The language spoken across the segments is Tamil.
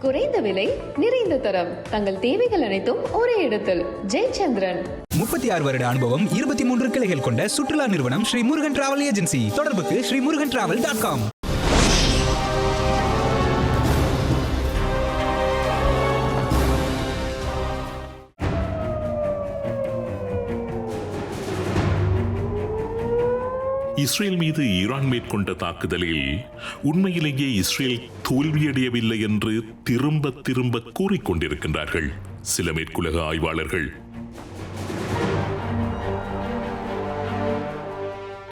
குறைந்த விலை நிறைந்த தரம். தங்கள் தேவைகள் அனைத்தும் ஒரே இடத்தில். ஜெயச்சந்திரன். முப்பத்தி ஆறு வருட அனுபவம் இருபத்தி மூன்று கிளைகள் கொண்ட சுற்றுலா நிறுவனம் ஸ்ரீ முருகன் டிராவல் ஏஜென்சி. தொடர்புக்கு Sri Murugan travel dot com. Israel மீது ஈரான் மேற்கொண்ட தாக்குதலில் உண்மையிலேயே இஸ்ரேல் தோல்வியடையவில்லை என்று திரும்ப திரும்ப கூறிக்கொண்டிருக்கின்றார்கள் சில மேற்குலக ஆய்வாளர்கள்.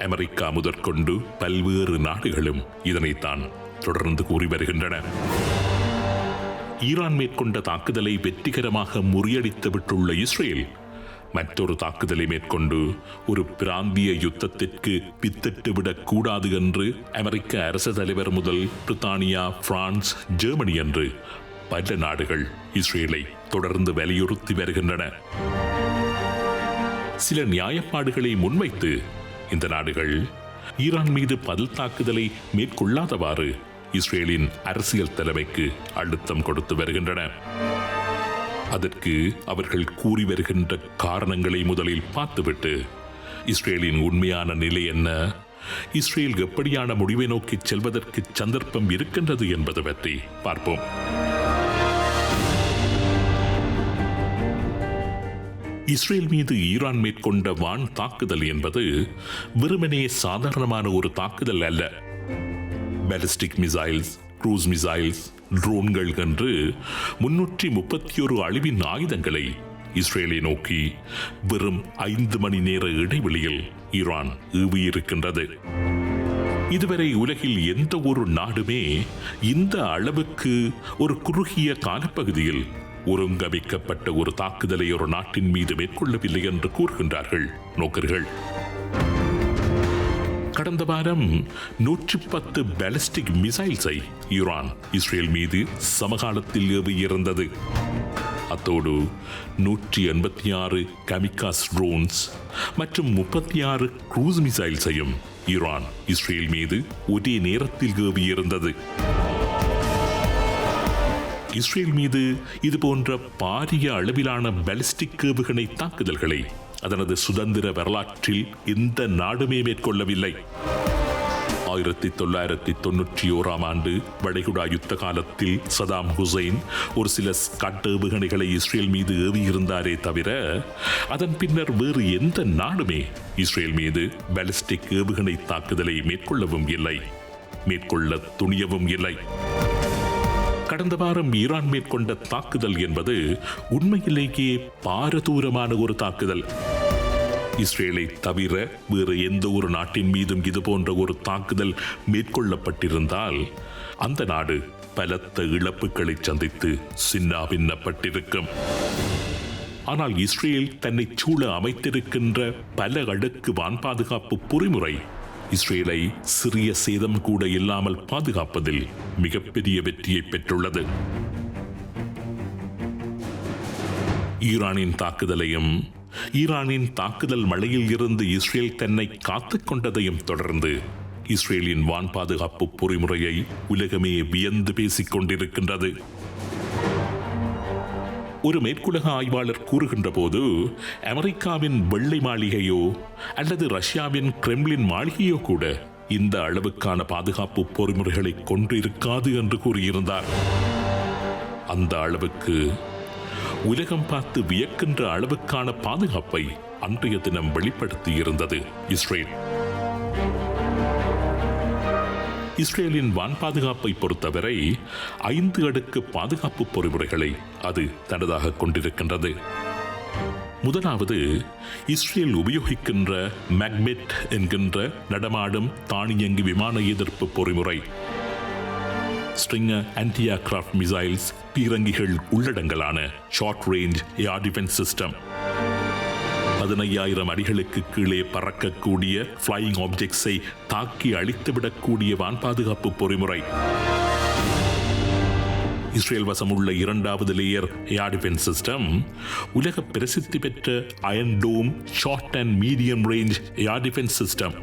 அமெரிக்கா முதற்கொண்டு பல்வேறு நாடுகளும் இதனைத்தான் தொடர்ந்து கூறி வருகின்றன. ஈரான் மேற்கொண்ட தாக்குதலை வெற்றிகரமாக முறியடித்து விட்டுள்ள இஸ்ரேல் மற்றொரு தாக்குதலை மேற்கொண்டு ஒரு பிராந்திய யுத்தத்திற்கு வித்திட்டுவிடக் கூடாது என்று அமெரிக்க அரச தலைவர் முதல் பிரித்தானியா பிரான்ஸ் ஜெர்மனி என்று பல நாடுகள் இஸ்ரேலை தொடர்ந்து வலியுறுத்தி வருகின்றன. சில நியாயப்பாடுகளை முன்வைத்து இந்த நாடுகள் ஈரான் மீது பதில் தாக்குதலை மேற்கொள்ளாதவாறு இஸ்ரேலின் அரசியல் தலைமைக்கு அழுத்தம் கொடுத்து வருகின்றன. அதற்கு அவர்கள் கூறி வருகின்ற காரணங்களை முதலில் பார்த்துவிட்டு இஸ்ரேலின் உண்மையான நிலை என்ன? இஸ்ரேல் எப்படியான முடிவை நோக்கி செல்வதற்கு சந்தர்ப்பம் இருக்கின்றது என்பது பற்றி பார்ப்போம். இஸ்ரேல் மீது ஈரான் மேற்கொண்ட வான் தாக்குதல் என்பது வெறுமனே சாதாரணமான ஒரு தாக்குதல் அல்ல. பேலிஸ்டிக் மிசைல்ஸ் க்ரூஸ் மிசைல்ஸ் ட்ரோன்கள் என்று முன்னூற்றி முப்பத்தி ஒரு அழிவின் ஆயுதங்களை இஸ்ரேலை நோக்கி வெறும் ஐந்து மணி நேர இடைவெளியில் ஈரான் ஏவியிருக்கின்றது. இதுவரை உலகில் எந்த ஒரு நாடுமே இந்த அளவுக்கு ஒரு குறுகிய காலப்பகுதியில் ஒருங்கமைக்கப்பட்ட ஒரு தாக்குதலை ஒரு நாட்டின் மீது மேற்கொள்ளவில்லை என்று கூறுகின்றார்கள் நோக்கர்கள். கடந்த வாரம் நூற்றி பத்து பாலிஸ்டிக் மிசைல்ஸை ஈரான் இஸ்ரேல் மீது சமகாலத்தில் ஏவியிருந்தது அத்தோடு நூற்றி எண்பத்தி ஆறு கமிகாஸ் ட்ரோன்ஸ் மற்றும் முப்பத்தி ஆறு க்ரூஸ் மிசைல்ஸையும் ஈரான் இஸ்ரேல் மீது ஒரே நேரத்தில் ஏவியிருந்தது இஸ்ரேல் மீது இது போன்ற பாரிய அளவிலான பாலிஸ்டிக் ஏவுகணை தாக்குதல்களை அதனது சுதந்திர வரலாற்றில் எந்த நாடுமே மேற்கொள்ளவில்லை. ஆயிரத்தி தொள்ளாயிரத்தி தொன்னூற்றி ஓராம் ஆண்டு வளைகுடா யுத்த காலத்தில் சதாம் ஹுசைன் ஒரு சில ஸ்கட் ஏவுகணைகளை இஸ்ரேல் மீது ஏவியிருந்தாரே தவிர அதன் பின்னர் வேறு எந்த நாடுமே இஸ்ரேல் மீது பாலிஸ்டிக் ஏவுகணை தாக்குதலை மேற்கொள்ளவும் இல்லை. மேற்கொள்ள துணியவும் இல்லை. கடந்த வாரம் ஈரான் மேற்கொண்ட தாக்குதல் என்பது உண்மையிலேயே பாரதூரமான ஒரு தாக்குதல். இஸ்ரேலை தவிர வேறு எந்த ஒரு நாட்டின் மீதும் இது போன்ற ஒரு தாக்குதல் மேற்கொள்ளப்பட்டிருந்தால் அந்த நாடு பலத்த இழப்புகளை சந்தித்து சின்னாபின்னப்பட்டிருக்கும். ஆனால் இஸ்ரேல் தன்னை சூழ அமைத்திருக்கின்ற பல அடுக்கு வான் பாதுகாப்பு பொறிமுறை இஸ்ரேலை சிறிய சேதம் கூட இல்லாமல் பாதுகாப்பதில் மிகப்பெரிய வெற்றியை பெற்றுள்ளது. ஈரானின் தாக்குதலையும் ஈரானின் தாக்குதல் மழையில் இருந்து இஸ்ரேல் தன்னை காத்துக் கொண்டதையும் தொடர்ந்து இஸ்ரேலின் வான் பாதுகாப்பு பொறிமுறையை உலகமே வியந்து பேசிக் கொண்டிருக்கின்றது. ஒரு மேற்குலக ஆய்வாளர் கூறுகின்ற போது அமெரிக்காவின் வெள்ளை மாளிகையோ அல்லது ரஷ்யாவின் கிரெம்லின் மாளிகையோ கூட இந்த அளவுக்கான பாதுகாப்பு பொறிமுறைகளை கொண்டிருக்காது என்று கூறியிருந்தார். அந்த அளவுக்கு உலகம் பார்த்து வியக்கின்ற அளவுக்கான பாதுகாப்பை அன்றைய தினம் வெளிப்படுத்தியிருந்தது இஸ்ரேல். இஸ்ரேலின் வான் பாதுகாப்பை பொறுத்தவரை ஐந்து அடுக்கு பாதுகாப்பு பொறிமுறைகளை அது தனதாக கொண்டிருக்கின்றது. முதலாவது இஸ்ரேல் உபயோகிக்கின்ற மேக்மெட் என்கின்ற நடமாடும் தானியங்கி விமான எதிர்ப்பு பொறிமுறை. ஸ்ட்ரிங்கர் ஆன்டி ஏர்கிராஃப்ட் மிசைல்ஸ் பீரங்கிகள் உள்ளடங்கலான short range air defence system பதினையாயிரம் அடிகளுக்கு கீழே பறக்கக்கூடிய ஃப்ளையிங் ஆப்ஜெக்ட்ஸை தாக்கி அழித்துவிடக்கூடிய வான் பாதுகாப்பு பொறிமுறை. இஸ்ரேல் வசம் உள்ள இரண்டாவது லேயர் ஏர் டிஃபென்ஸ் சிஸ்டம் உலக பிரசித்தி பெற்ற iron dome short and medium range air defence system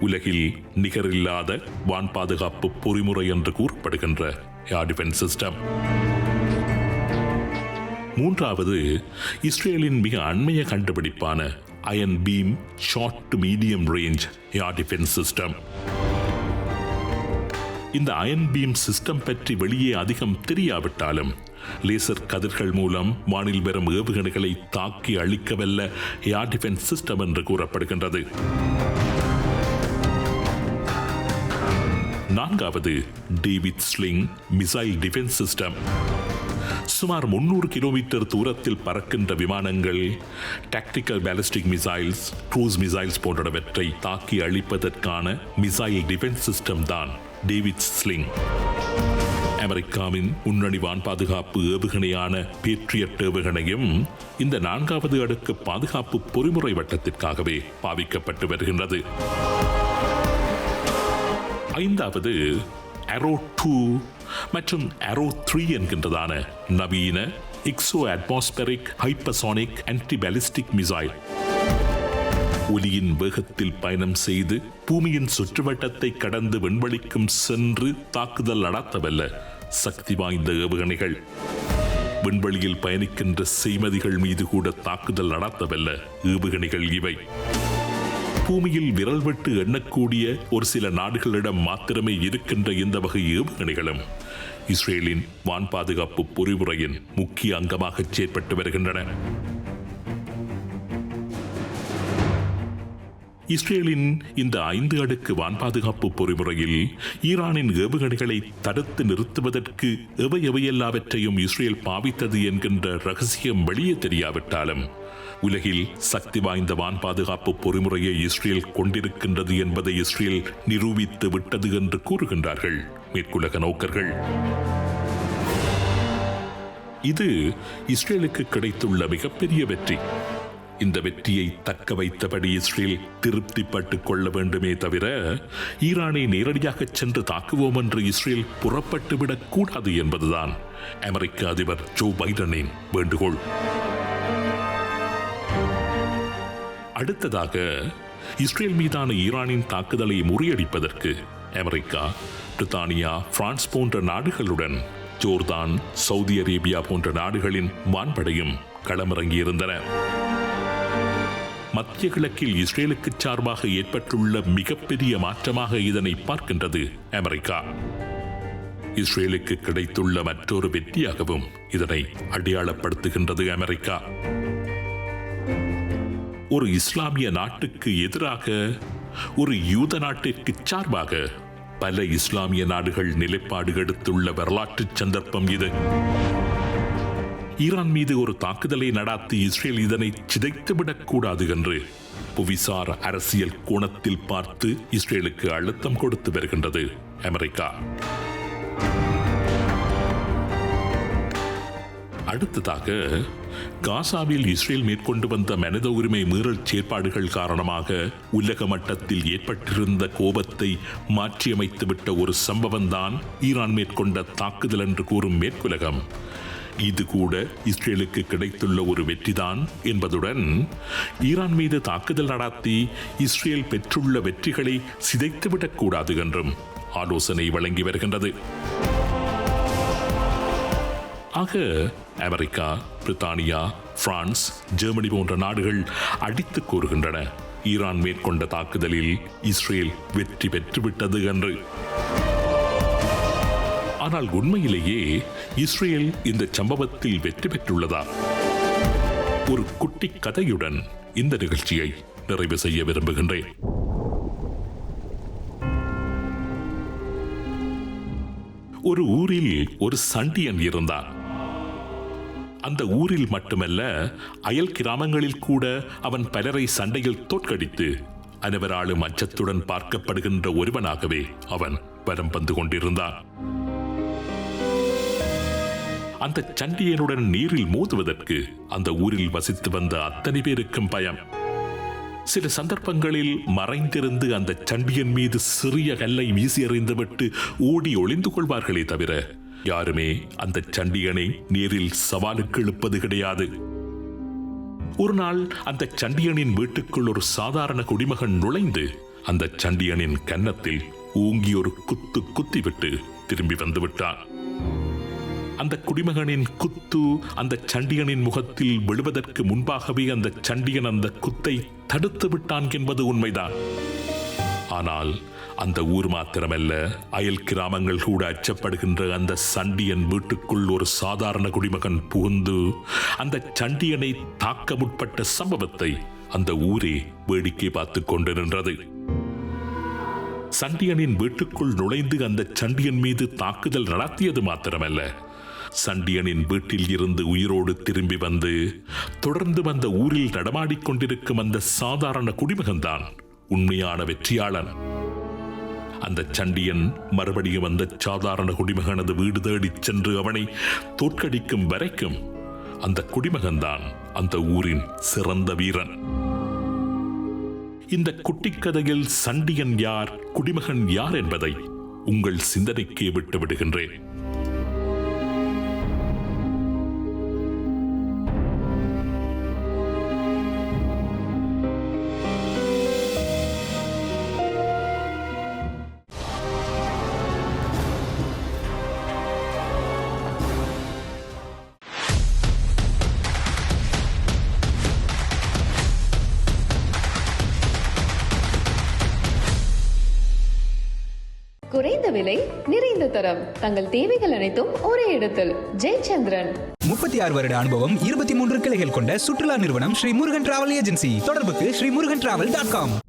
உலகில் நிகரில்லாத வான் பாதுகாப்பு பொறிமுறை என்று கூறப்படுகின்ற ஏர் டிஃபென்ஸ் சிஸ்டம் மூன்றாவது இஸ்ரேலின் மிக அண்மைய கண்டுபிடிப்பான iron beam short to medium range air defence system இந்த அயன் பீம் சிஸ்டம் பற்றி வெளியே அதிகம் தெரியாவிட்டாலும் லேசர் கதிர்கள் மூலம் வானில் வரும் ஏவுகணைகளை தாக்கி அழிக்கவல்ல ஏர் டிஃபென்ஸ் சிஸ்டம் என்று கூறப்படுகின்றது. நான்காவது David Sling missile defence system சுமார் முன்னூறு கிலோமீட்டர் தூரத்தில் பறக்கின்ற விமானங்கள் tactical ballistic missiles cruise missiles போன்றவற்றை தாக்கி அழிப்பதற்கான மிசைல் டிஃபென்ஸ் சிஸ்டம் தான் டேவிட் ஸ்லிங் அமெரிக்காவின் முன்னணி வான் பாதுகாப்பு ஏவுகணையான பேட்ரியட் ஏவுகணையும் இந்த நான்காவது அடுக்கு பாதுகாப்பு பொறிமுறை வட்டத்திற்காகவே பாவிக்கப்பட்டு வருகின்றது. ஐந்தாவது அரோ டூ மற்றும் அரோ த்ரீ என்கின்றதான நவீன exoatmospheric hypersonic antiballistic missile ஒலியின் வேகத்தில் பயணம் செய்து பூமியின் சுற்றுவட்டத்தை கடந்து விண்வெளிக்கும் சென்று தாக்குதல் நடத்தவல்ல சக்தி வாய்ந்த ஏவுகணைகள். விண்வெளியில் பயணிக்கின்ற செய்மதிகள் மீது கூட தாக்குதல் நடத்தவல்ல ஏவுகணைகள் இவை. பூமியில் விரல் விட்டு எண்ணக்கூடிய ஒரு சில நாடுகளிடம் மாத்திரமே இருக்கின்ற இந்த வகை ஏவுகணைகளும் இஸ்ரேலின் வான் பாதுகாப்பு பொறிமுறையின் முக்கிய அங்கமாக செயற்பட்டு வருகின்றன. இஸ்ரேலின் இந்த ஐந்து அடுக்கு வான் பாதுகாப்பு பொறிமுறையில் ஈரானின் ஏவுகணைகளை தடுத்து நிறுத்துவதற்கு எவை எவையெல்லாவற்றையும் இஸ்ரேல் பாவித்தது என்கின்ற ரகசியம் வெளியே தெரியாவிட்டாலும் உலகில் சக்தி வாய்ந்த வான் பாதுகாப்பு பொறிமுறையை இஸ்ரேல் கொண்டிருக்கின்றது என்பதை இஸ்ரேல் நிரூபித்து விட்டது என்று கூறுகின்றார்கள். மேற்குலக நோக்கர்கள். இது இஸ்ரேலுக்கு கிடைத்துள்ள மிகப்பெரிய வெற்றி. இந்த வெற்றியை தக்க வைத்தபடி இஸ்ரேல் திருப்திப்பட்டுக் கொள்ள வேண்டுமே தவிர ஈரானை நேரடியாக சென்று தாக்குவோம் என்று இஸ்ரேல் புறப்பட்டுவிடக் கூடாது என்பதுதான். அமெரிக்க அதிபர் ஜோ பைடனின் வேண்டுகோள். அடுத்ததாக இஸ்ரேல் மீதான ஈரானின் தாக்குதலை முறியடிப்பதற்கு அமெரிக்கா பிரித்தானியா பிரான்ஸ் போன்ற நாடுகளுடன் ஜோர்தான் சவுதி அரேபியா போன்ற நாடுகளின் வான்படையும் களமிறங்கியிருந்தன. மத்திய கிழக்கில் இஸ்ரேலுக்கு சார்பாக ஏற்பட்டுள்ள மிகப்பெரிய மாற்றமாக இதனை பார்க்கின்றது அமெரிக்கா. இஸ்ரேலுக்கு கிடைத்துள்ள மற்றொரு வெற்றியாகவும் இதனை அடையாளப்படுத்துகின்றது அமெரிக்கா. ஒரு இஸ்லாமிய நாட்டுக்கு எதிராக ஒரு யூத நாட்டிற்கு சார்பாக பல இஸ்லாமிய நாடுகள் நிலைப்பாடு எடுத்துள்ள வரலாற்று சந்தர்ப்பம் இது. ஈரான் மீது ஒரு தாக்குதலை நடாத்தி இஸ்ரேல் இதனை சிதைத்துவிடக்கூடாது என்று புவிசார் அரசியல் கோணத்தில் பார்த்து இஸ்ரேலுக்கு அழுத்தம் கொடுத்து வருகின்றது அமெரிக்கா. அடுத்ததாக காசாவில் இஸ்ரேல் மேற்கொண்டு வந்த மனித உரிமை மீறல் செயற்பாடுகள் காரணமாக உலக மட்டத்தில் ஏற்பட்டிருந்த கோபத்தை மாற்றியமைத்துவிட்ட ஒரு சம்பவம்தான் ஈரான் மேற்கொண்ட தாக்குதல் என்று கூறும் மேற்குலகம். இது கூட இஸ்ரேலுக்கு கிடைத்துள்ள ஒரு வெற்றிதான் என்பதுடன் ஈரான் மீது தாக்குதல் நடாத்தி இஸ்ரேல் பெற்றுள்ள வெற்றிகளை சிதைத்துவிடக்கூடாது என்றும் ஆலோசனை வழங்கி வருகின்றது. ஆக அமெரிக்கா பிரித்தானியா பிரான்ஸ் ஜெர்மனி போன்ற நாடுகள் அடித்து கூறுகின்றன. ஈரான் மேற்கொண்ட தாக்குதலில் இஸ்ரேல் வெற்றி பெற்றுவிட்டது என்று. ஆனால் உண்மையிலேயே இஸ்ரேல் இந்த சம்பவத்தில் வெற்றி பெற்றுள்ளதா? ஒரு குட்டி கதையுடன் இந்த நிகழ்ச்சியை நிறைவு செய்ய விரும்புகின்றேன். ஒரு ஊரில் ஒரு சண்டியன் இருந்தான். அந்த ஊரில் மட்டுமல்ல அயல் கிராமங்களில் கூட அவன் பலரை சண்டையில் தோற்கடித்து அனைவராலும் அச்சத்துடன் பார்க்கப்படுகின்ற ஒருவனாகவே அவன் வரம் வந்து கொண்டிருந்தான். அந்த சண்டியனுடன் நீரில் மோதுவதற்கு அந்த ஊரில் வசித்து வந்த அத்தனை பேருக்கும் பயம். சில சந்தர்ப்பங்களில் மறைந்திருந்து அந்த சண்டியன் மீது சிறிய கல்லை வீசி எறிந்துவிட்டு ஓடி ஒளிந்து கொள்வார்களே தவிர யாருமே அந்த சண்டியனை நேரில் சவாலுக்கு இழுப்பது கிடையாது. ஒரு நாள் அந்த சண்டியனின் வீட்டுக்குள் ஒரு சாதாரண குடிமகன் நுழைந்து அந்த சண்டியனின் கன்னத்தில் ஊங்கி ஒரு குத்து குத்திவிட்டு திரும்பி வந்துவிட்டான். அந்த குடிமகனின் குத்து அந்த சண்டியனின் முகத்தில் விழுவதற்கு முன்பாகவே அந்த சண்டியன் அந்த குத்தை தடுத்து விட்டான் என்பது உண்மைதான். ஆனால் அந்த ஊர் மாத்திரமல்ல அயல் கிராமங்கள் கூட அச்சப்படுகின்ற அந்த சண்டியன் வீட்டுக்குள் ஒரு சாதாரண குடிமகன் புகுந்து அந்த சண்டியனை தாக்க முற்பட்ட சம்பவத்தை அந்த ஊரே வேடிக்கை பார்த்து கொண்டு நின்றது. சண்டியனின் வீட்டுக்குள் நுழைந்து அந்த சண்டியன் மீது தாக்குதல் நடத்தியது மாத்திரமல்ல. சண்டியனின் வீட்டில் இருந்து உயிரோடு திரும்பி வந்து தொடர்ந்து வந்த ஊரில் நடமாடிக் கொண்டிருக்கும் அந்த சாதாரண குடிமகன்தான் உண்மையான வெற்றியாளன். அந்த சண்டியன் மறுபடியும் அந்த சாதாரண குடிமகனது வீடு தேடிச் சென்று அவனை தோற்கடிக்கும் வரைக்கும் அந்த குடிமகன்தான் அந்த ஊரின் சிறந்த வீரன். இந்த குட்டிக்கதையில் சண்டியன் யார் குடிமகன் யார் என்பதை உங்கள் சிந்தனைக்கே விட்டு விடுகின்றேன். குறைந்த விலை நிறைந்த தரம். தங்கள் தேவைகள் அனைத்தும் ஒரே இடத்தில். ஜெயச்சந்திரன். முப்பத்தி ஆறு வருட அனுபவம் இருபத்தி மூன்று கிளைகள் கொண்ட சுற்றுலா நிறுவனம் ஸ்ரீ முருகன் டிராவல் ஏஜென்சி. தொடர்புக்கு Sri Murugan travel dot com.